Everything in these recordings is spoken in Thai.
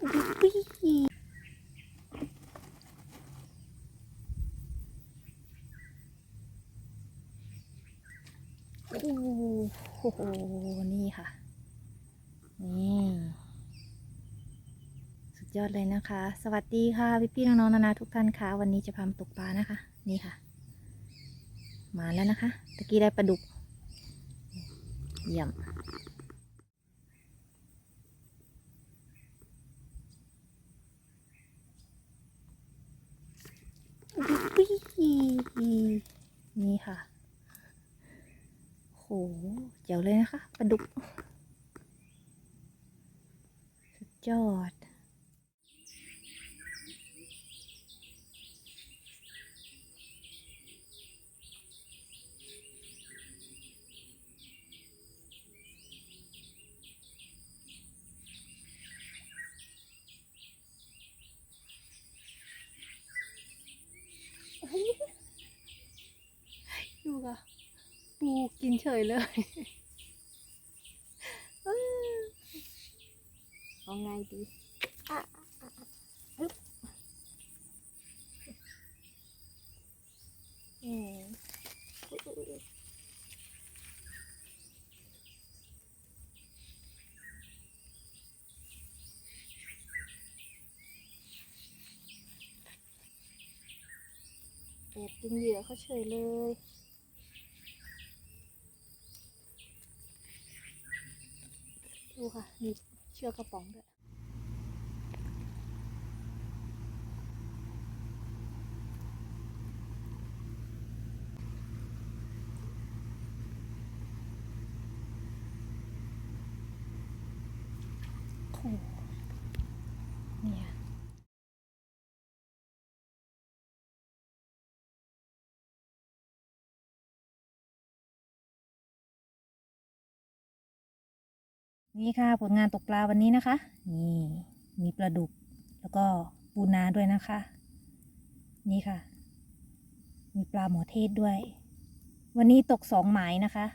โอ้โห นี่ค่ะ นี่ สุดยอดเลยนะคะ สวัสดีค่ะ พี่พี่ๆน้องๆนานาทุกท่านค่ะ วันนี้จะพามาตกปลานะคะ นี่ค่ะ มาแล้วนะคะ ตะกี้ได้ปลาดุก เยี่ยม นี่ค่ะโหเจ๋วเลยนะคะปลาดุก สุดยอด ค่ะ ปูกินเฉยเลยเอาไงดีอะอะอะอึ๊บเอ่ออุ๊ยอุ๊ยอุ๊ยแอบกินเหยื่อเขาเฉยเลย ดูค่ะ มีเชือกกระป๋องด้วยโอ้โหเนี่ย นี่ค่ะผลงานตกปลาวันนี้นะคะ นี่มีปลาดุก แล้วก็ปูนาด้วยนะคะ นี่ค่ะ มีปลาหมอเทศด้วย วันนี้ตกสองหมายนะคะ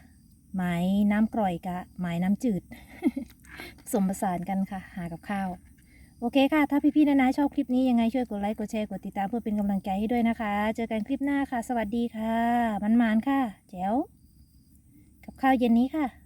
หมายน้ำกร่อยกับหมายน้ำจืดผสมผสานกันค่ะ หากับข้าว โอเคค่ะ ถ้าพี่ๆนานาชอบคลิปนี้ยังไงช่วยกดไลค์กดแชร์กดติดตามเพื่อเป็นกำลังใจให้ด้วยนะคะ เจอกันคลิปหน้าค่ะ สวัสดีค่ะมันๆค่ะแจ๋วกับข้าวเย็นนี้ค่ะ